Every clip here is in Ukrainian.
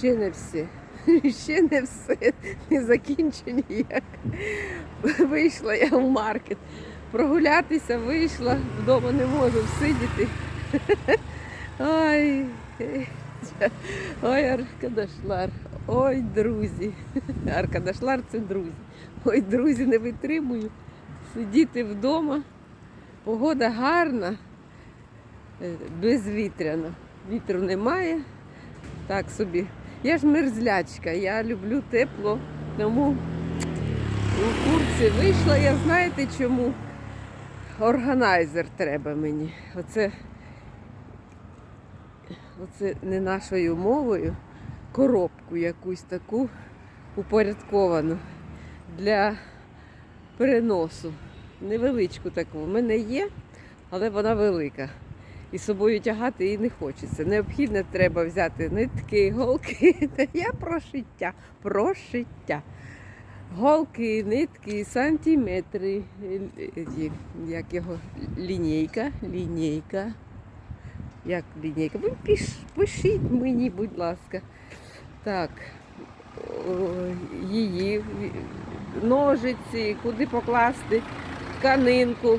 ще не все. Ще не все. Не закінчені як. Вийшла я в маркет. Прогулятися вийшла, вдома не можу сидіти. Ой, ой, Аркадашлар, ой, друзі. Аркадашлар це друзі. Ой, друзі, не витримую. Сидіти вдома. Погода гарна, е, безвітряна. Вітру немає. Так собі. Я ж мерзлячка, я люблю тепло, тому у курці вийшла, я знаєте чому? Органайзер треба мені. Оце, оце не нашою мовою, коробку якусь таку упорядковану для переносу. Невеличку таку. У мене є, але вона велика. І собою тягати її не хочеться. Необхідно треба взяти нитки, голки. Та я про шиття, про шиття. Голки, нитки, сантиметри, е, е, як його лінійка, лінійка. Як лінійка? Ви піш, пишіть мені, будь ласка. Так, її ножиці, куди покласти, тканинку.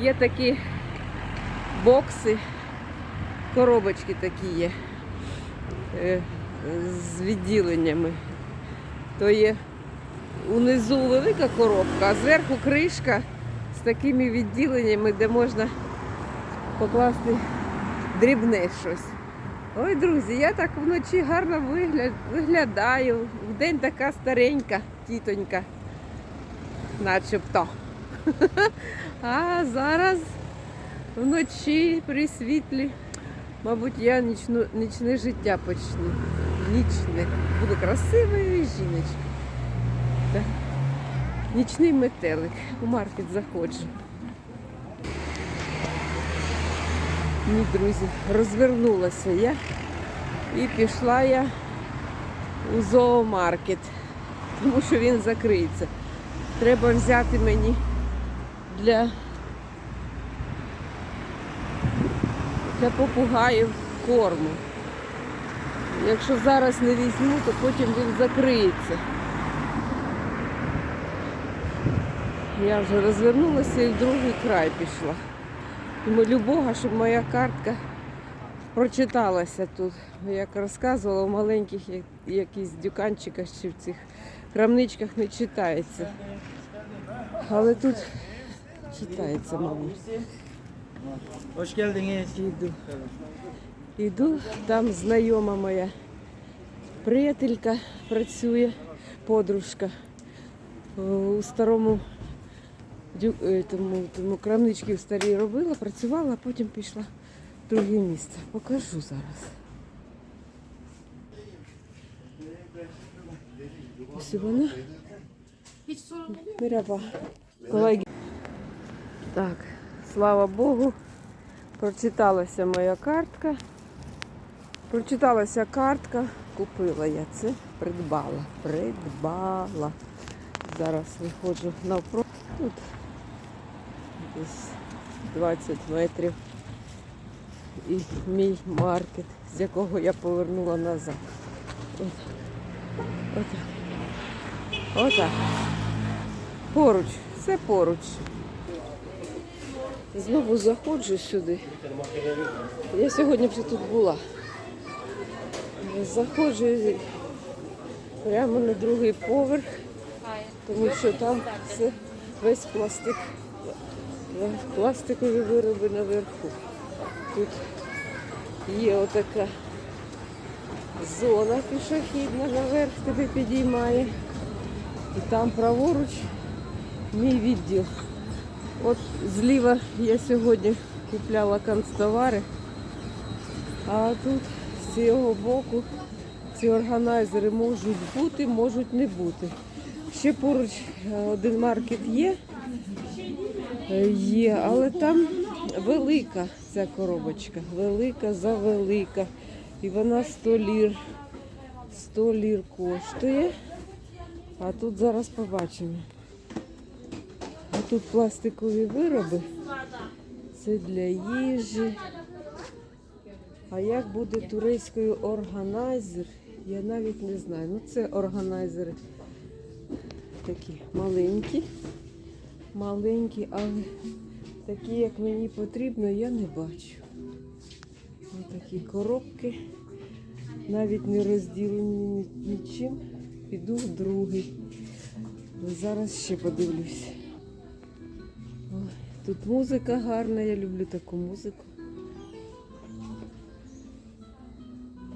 Є такі бокси, коробочки такі є е, з відділеннями. То є унизу велика коробка, а зверху кришка з такими відділеннями, де можна покласти дрібне щось. Ой, друзі, я так вночі гарно вигля- виглядаю. Вдень така старенька тітонька, начебто. А зараз вночі при світлі, мабуть, я нічну, нічне життя почну. Нічне. Буду красивою жіночкою. Нічний метелик. У маркет заходжу. Ні, друзі, розвернулася я і пішла я у зоомаркет, тому що він закриється. Треба взяти мені для, для попугаїв корму. Якщо зараз не візьму, то потім він закриється. Я вже розвернулася і в другий край пішла. Молю Бога, щоб моя картка прочиталася тут. Як розказувала, в маленьких якісь дюканчиках чи в цих крамничках не читається. Але тут читається, мабуть. Hoş geldiniz. Іду. Іду, там знайома моя приятелька працює, подружка. У старому е, тому, тому крамнички в старій робила, працювала, а потім пішла в друге місце. Покажу зараз. Ось вона. Меряба. Колеги. Так, слава Богу, прочиталася моя картка. Прочиталася картка, купила я це, придбала. Придбала. Зараз виходжу навпроти. Тут десь 20 метрів. І мій маркет, з якого я повернула назад. Отак. Отак. Отак. Поруч, все поруч. Знову заходжу сюди. Я сьогодні вже тут була. Заходжу прямо на другий поверх, тому що там все весь пластик, пластикові вироби наверху. Тут є отака зона пішохідна наверх тебе підіймає. І там праворуч мій відділ. От зліва я сьогодні купляла канцтовари, а тут з цього боку ці органайзери можуть бути, можуть не бути. Ще поруч е, один маркет є, е, є, але там велика ця коробочка, велика завелика. І вона 100 лір, 100 лір коштує. А тут зараз побачимо. А тут пластикові вироби. Це для їжі. А як буде турецькою органайзер Я навіть не знаю. Ну це органайзери такі маленькі. Маленькі, але такі, як мені потрібно, я не бачу. Ось такі коробки, навіть не розділені нічим. Піду в другий. Зараз ще подивлюсь. Ой, тут музика гарна, я люблю таку музику.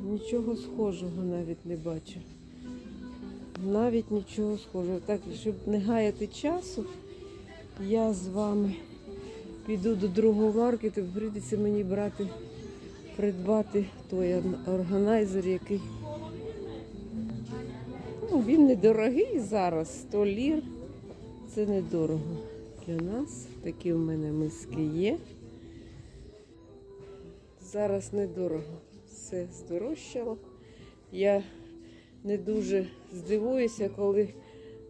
Нічого схожого навіть не бачу. Навіть нічого схожого. Так, щоб не гаяти часу, я з вами піду до другого маркету, прийдеться мені брати, придбати той органайзер, який. Ну, він недорогий зараз, 100 лір. Це недорого для нас. Такі в мене миски є. Зараз недорого. Все здорожчало. Я не дуже здивуюся, коли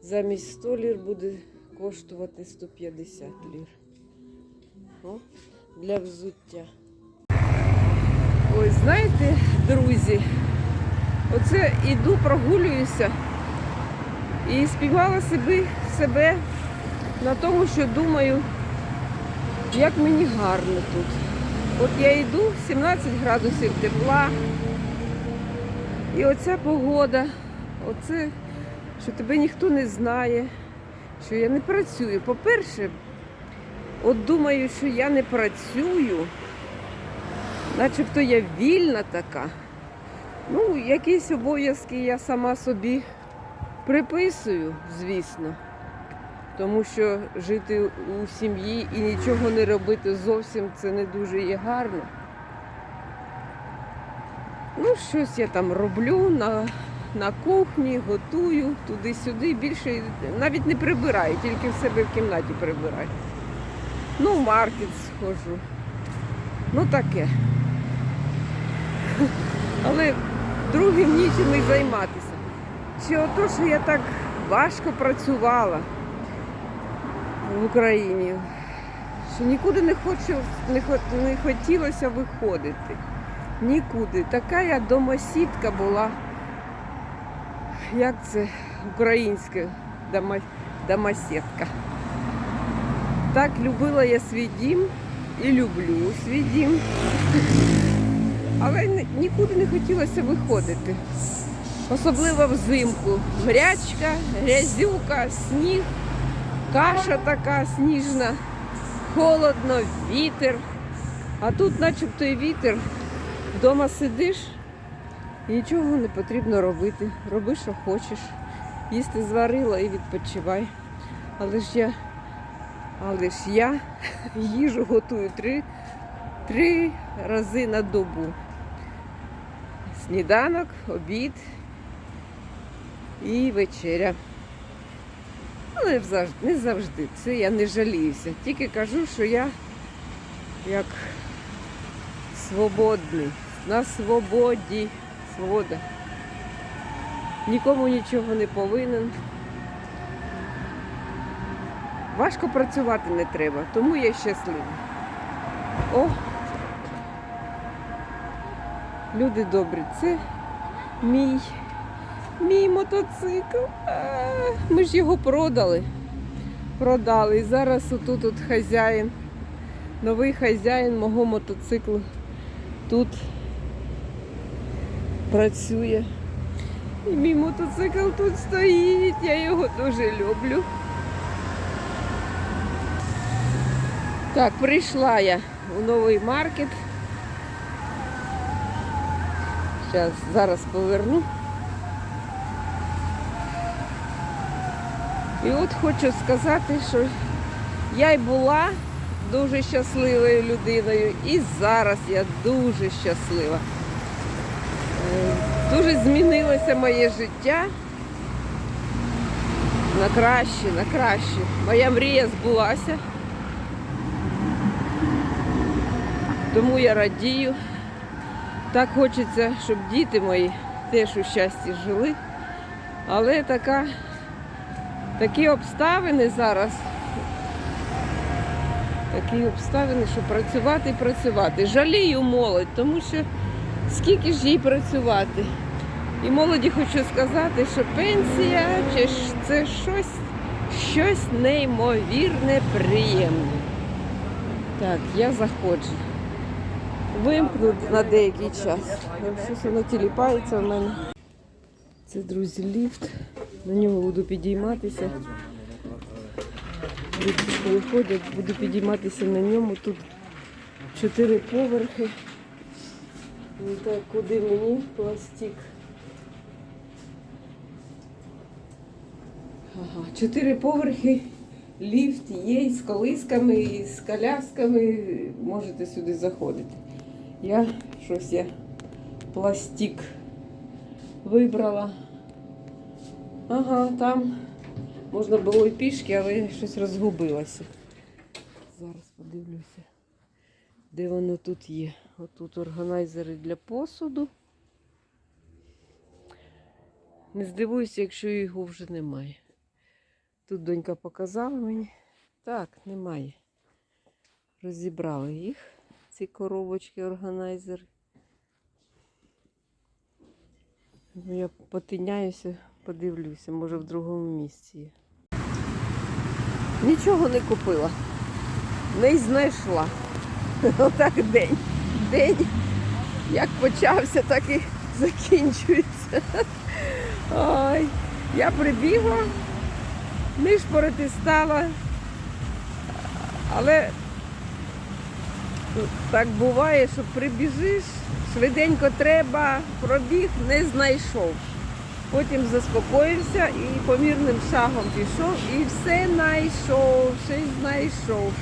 замість 100 лір буде коштувати 150 лір. О, для взуття. Ой, знаєте, друзі, оце іду, прогулююся і співала себе, себе на тому, що думаю, як мені гарно тут. От я йду, 17 градусів тепла. І оця погода, оце, що тебе ніхто не знає, що я не працюю. По-перше, от думаю, що я не працюю, начебто я вільна така. Ну, якісь обов'язки я сама собі приписую, звісно. Тому що жити у сім'ї і нічого не робити зовсім це не дуже є гарно. Ну, щось я там роблю на, на кухні, готую туди-сюди. Більше навіть не прибираю, тільки в себе в кімнаті прибираю. Ну, в маркет схожу. Ну таке. Але другим нічим і займатися. Чи ото, що я так важко працювала в Україні, що нікуди не хочу, не, не хотілося виходити. Нікуди. Така я домосідка була. Як це українське дома, домосідка. Так любила я свій дім і люблю свій дім. Але нікуди не хотілося виходити. Особливо взимку. Мрячка, грязюка, сніг, каша така сніжна, холодно, вітер. А тут начебто і вітер. Вдома сидиш, і нічого не потрібно робити. Роби, що хочеш. Їсти зварила і відпочивай. Але ж я, але ж я їжу готую три, три рази на добу. Сніданок, обід і вечеря. Завжди, не завжди. Це я не жаліюся. Тільки кажу, що я як свободний, на свободі. Свобода. Нікому нічого не повинен. Важко працювати не треба, тому я щаслива. О! Люди добрі, це мій, мій мотоцикл. Ми ж його продали. Продали. І зараз отут от хазяїн, новий хазяїн мого мотоциклу тут працює. І мій мотоцикл тут стоїть, я його дуже люблю. Так, прийшла я у новий маркет. Зараз, зараз поверну. І от хочу сказати, що я й була дуже щасливою людиною, і зараз я дуже щаслива. Е, Дуже змінилося моє життя на краще, на краще. Моя мрія збулася. Тому я радію. Так хочеться, щоб діти мої теж у щасті жили. Але така, такі обставини зараз. Такі обставини, що працювати і працювати. Жалію молодь, тому що скільки ж їй працювати. І молоді хочу сказати, що пенсія чи це щось, щось неймовірне приємне. Так, я заходжу. Вимкну на деякий час. Щось воно тіліпається в мене. Це, друзі, ліфт. На нього буду підійматися. Коли ходять, буду підійматися на ньому. Тут чотири поверхи. Ну так, куди мені пластик? Ага, чотири поверхи, ліфт є з колисками, і з колясками. Можете сюди заходити. Я щось я пластик вибрала. Ага, там можна було і пішки, але щось розгубилася. Зараз подивлюся, де воно тут є. Отут органайзери для посуду. Не здивуюся, якщо його вже немає. Тут донька показала мені. Так, немає. Розібрали їх, ці коробочки, органайзери. Я потиняюся, подивлюся, може в другому місці. Нічого не купила. Не знайшла. Отак день. День як почався, так і закінчується. Ой, я прибігла, нишпорити стала, але так буває, що прибіжиш, швиденько треба, пробіг, не знайшов. Потім заспокоївся і помірним шагом пішов і все знайшов, все знайшов.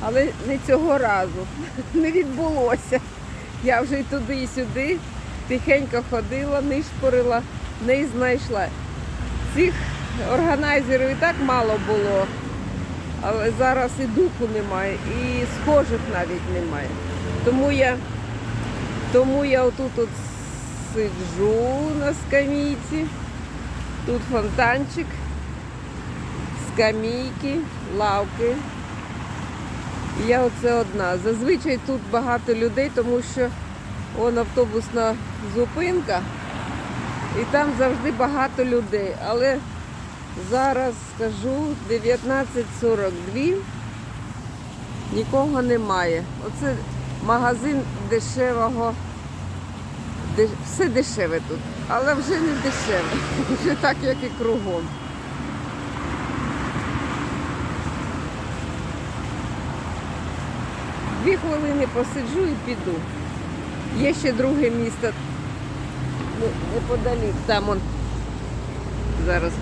Але не цього разу. Не відбулося. Я вже і туди, і сюди тихенько ходила, нишпорила, не знайшла. Цих органайзерів і так мало було, але зараз і духу немає, і схожих навіть немає. Тому я, тому я отут от сиджу на скамійці. Тут фонтанчик, скамійки, лавки. Я оце одна. Зазвичай тут багато людей, тому що он автобусна зупинка, і там завжди багато людей. Але зараз скажу 19.42, нікого немає. Оце магазин дешевого. Все дешеве тут, але вже не дешеве, вже так, як і кругом. Дві хвилини посиджу і піду. Є ще друге місто ну, неподалік. Там он зараз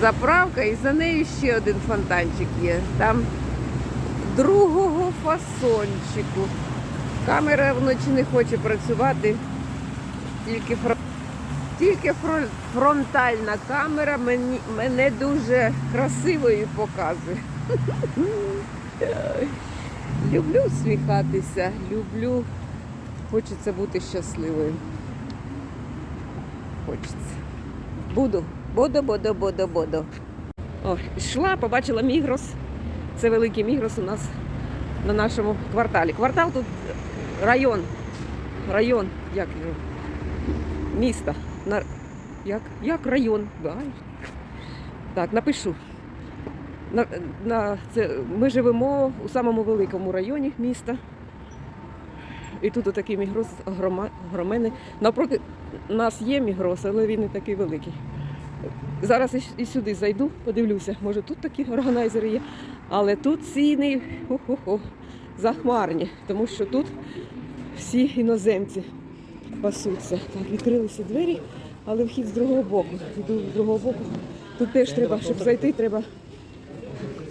заправка і за нею ще один фонтанчик є. Там другого фасончику. Камера вночі не хоче працювати, тільки тільки фронтальна камера мені, мене дуже красивою показує. Люблю усміхатися, люблю. Хочеться бути щасливою. Хочеться. Буду, буду, буду, буду, буду. О, йшла, побачила Мігрос. Це великий Мігрос у нас на нашому кварталі. Квартал тут район. Район, як його? Місто. На... Як? Як район? Ай. Так, напишу. На, на, це, ми живемо у самому великому районі міста. І тут отакий мігроз грома, громений. Навпроти нас є мігроз, але він не такий великий. Зараз і сюди зайду, подивлюся, може тут такі органайзери є. Але тут ціни хо-хо-хо, захмарні, тому що тут всі іноземці пасуться. Так, відкрилися двері, але вхід з другого боку. Йду з другого боку. Тут теж треба, щоб зайти, треба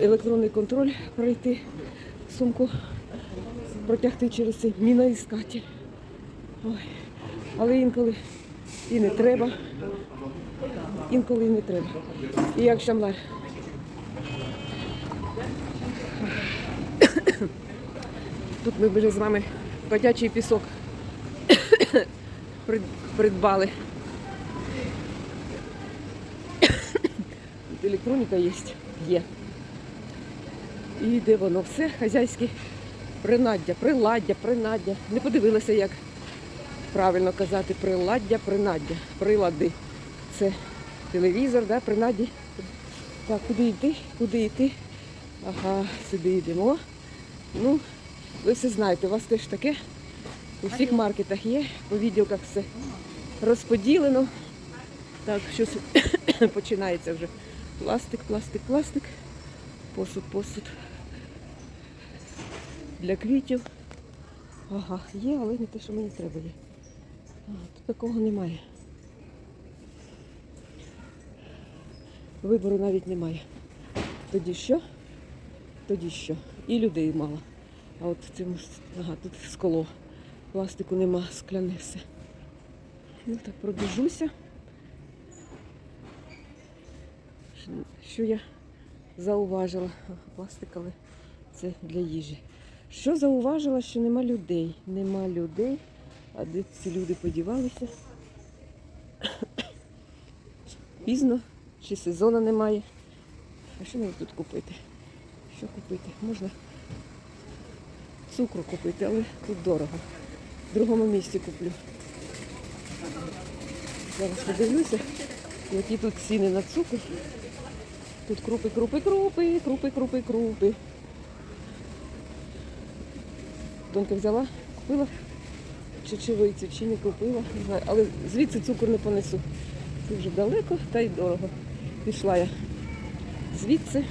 електронний контроль пройти, сумку протягти через цей міноіскатель. Ой. Але інколи і не треба. Інколи і не треба. І як шамлар. Тут ми вже з вами котячий пісок придбали. Тут електроніка є. Є. І де воно все хазяйське принаддя, приладдя, принаддя. Не подивилася, як правильно казати, приладдя, принаддя. Прилади. Це телевізор, да, принадді. Так, куди йти? Куди йти? Ага, сюди йдемо. Ну, ви все знаєте, у вас теж таке. У всіх маркетах є, по відділках все розподілено. Так, щось починається вже. Пластик, пластик, пластик. Посуд, посуд. Для квітів. Ага, є, але не те, що мені треба є. Тут такого немає. Вибору навіть немає. Тоді що? Тоді що? І людей мало. А от с- ага, тут скло. Пластику нема, скляне все. Ну так, пробіжуся. Що- я зауважила? Ага, Пластик, але це для їжі. Що зауважила, що нема людей? Нема людей. А де ці люди подівалися? Пізно, чи сезону немає. А що мені тут купити? Що купити? Можна цукру купити, але тут дорого. В другому місці куплю. Зараз подивлюся, які тут ціни на цукор. Тут крупи, крупи, крупи, крупи, крупи, крупи. Донька взяла, купила чечевицю чи не купила, не знаю. Але звідси цукор не понесу. Це вже далеко та й дорого. Пішла я звідси.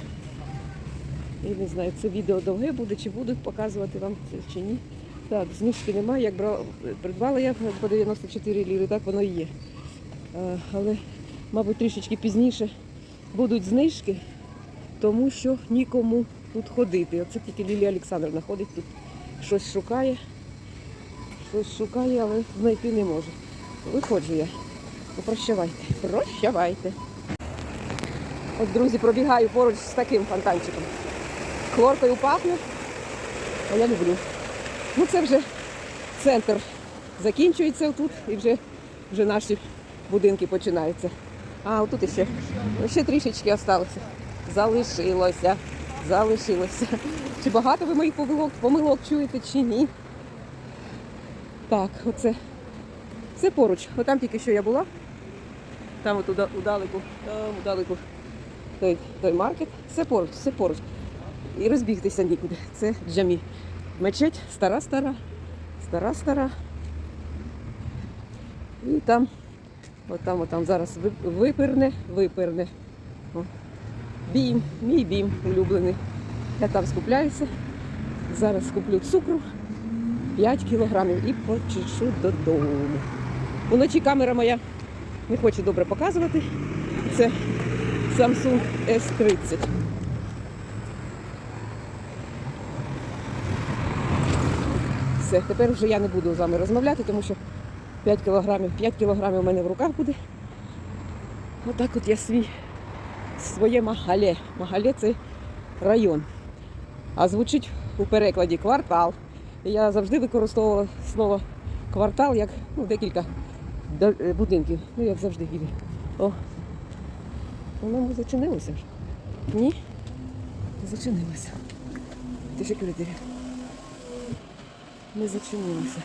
І не знаю, це відео довге буде, чи буду показувати вам це чи ні. Так, знижки немає. Як брала, придбала я по 94 ліри, так воно і є. Е, Але, мабуть, трішечки пізніше будуть знижки, тому що нікому тут ходити. Оце тільки Лілія Олександрівна ходить тут, щось шукає, щось шукає, але знайти не може. Виходжу я. Прощавайте. Прощавайте. От, друзі, пробігаю поруч з таким фонтанчиком. Хлоркою пахне, а я люблю. Ну це вже центр закінчується тут і вже, вже наші будинки починаються. А отут іще, ще трішечки осталося. Залишилося. Залишилося. Чи багато ви моїх помилок, помилок чуєте, чи ні? Так, оце. Це поруч. Отам тільки що я була. Там от удалеку, там удалеку той, той маркет. Все поруч, все поруч. І розбігтися нікуди. Це джамі. Мечеть стара, стара, стара, стара. І там, от там, от там зараз ви- виперне, виперне. О. Бім, мій бім улюблений. Я там скупляюся. Зараз куплю цукру 5 кілограмів і почешу додому. Уночі камера моя не хоче добре показувати. Це Samsung S30. Все, тепер вже я не буду з вами розмовляти, тому що 5 кілограмів, 5 кілограмів у мене в руках буде. Отак от я свій, своє магале. Магале це район. А звучить у перекладі квартал. Я завжди використовувала слово квартал як ну, декілька е, будинків. Ну, як завжди їде. О, по-моєму, зачинилося ж. Ні? Зачинилося. Ти ще курити. Не зачинилося.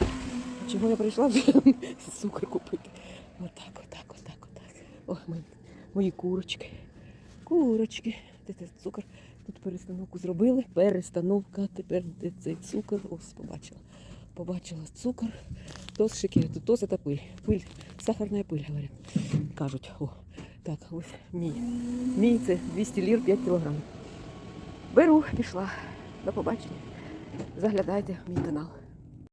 Чого я прийшла цукор купити? Отак, отак, отак, отак. Ой, мої, мої курочки. Курочки. Де це цукор? Тут перестановку зробили. Перестановка. Тепер де цей цукор? Ось побачила. Побачила цукор. Тос шикер. Тос це пиль. Пиль. Сахарна пиль, говорять. Кажуть. О, так, ось мій. Мій це 200 лір 5 кілограмів. Беру, пішла. До побачення. Заглядайте в мій канал.